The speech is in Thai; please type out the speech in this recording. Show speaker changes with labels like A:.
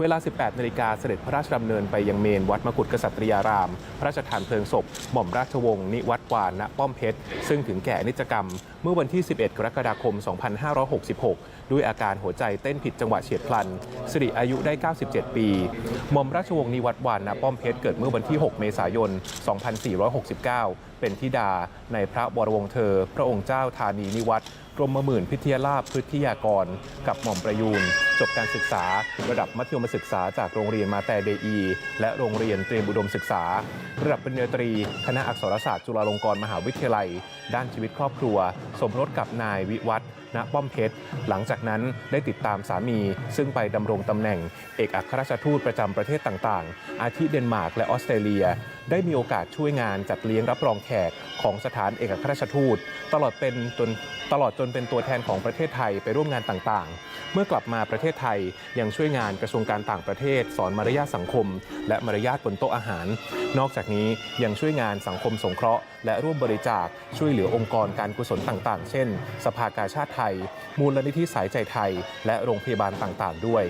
A: เวลา 18 นาฬิกาเสด็จพระราชดำเนินไปยังเมนวัดมกุฎกษัตริยาราม พระราชทานเพลิงศพ หม่อมราชวงศ์นิวัตวานณป้อมเพชร ซึ่งถึงแก่นิจกรรม เมื่อวันที่ 11 กรกฎาคม 2566 ด้วยอาการหัวใจเต้นผิดจังหวะเฉียบพลัน สิริอายุได้ 97 ปี หม่อมราชวงศ์นิวัตวานณป้อมเพชรเกิดเมื่อวันที่ 6 เมษายน 2469 เป็นธิดาในพระบรวงเธอ พระองค์เจ้าธานีนิวัตรกรมหมื่นพิทยาลาภพฤทธิยากร กับหม่อมประยูนจบการศึกษา ระดับมัธยมศึกษาจากโรงเรียนมาแต่เดอี และโรงเรียนเตรียมอุดมศึกษา ระดับปริญญาตรี คณะอักษรศาสตร์จุฬาลงกรณ์มหาวิทยาลัย ด้านชีวิตครอบครัว สมรสกับนายวิวัฒน์ณป้อมเพชร หลังจากนั้นได้ติดตามสามี ซึ่งไปดำรงตำแหน่ง เอกอัครราชทูตประจำประเทศต่างๆ อาทิเดนมาร์กและออสเตรเลีย ได้มีโอกาสช่วยงานจัดเลี้ยงรับรองแขกของสถานเอกอัครราชทูต ตลอดเป็นจนตลอดจนเป็นตัวแทนของประเทศไทยไปร่วมงานต่างๆ เมื่อกลับมาประเททศไทย ยังช่วยงานกระทรวงการต่างประเทศ สอนมารยาทสังคม และมารยาทบนโต๊ะอาหาร นอกจากนี้ยังช่วยงานสังคมสงเคราะห์ และร่วมบริจาคช่วยเหลือองค์กรการกุศลต่างๆ เช่น สภากาชาติไทย มูลนิธิสายใจไทย และโรงพยาบาลต่างๆ ด้วย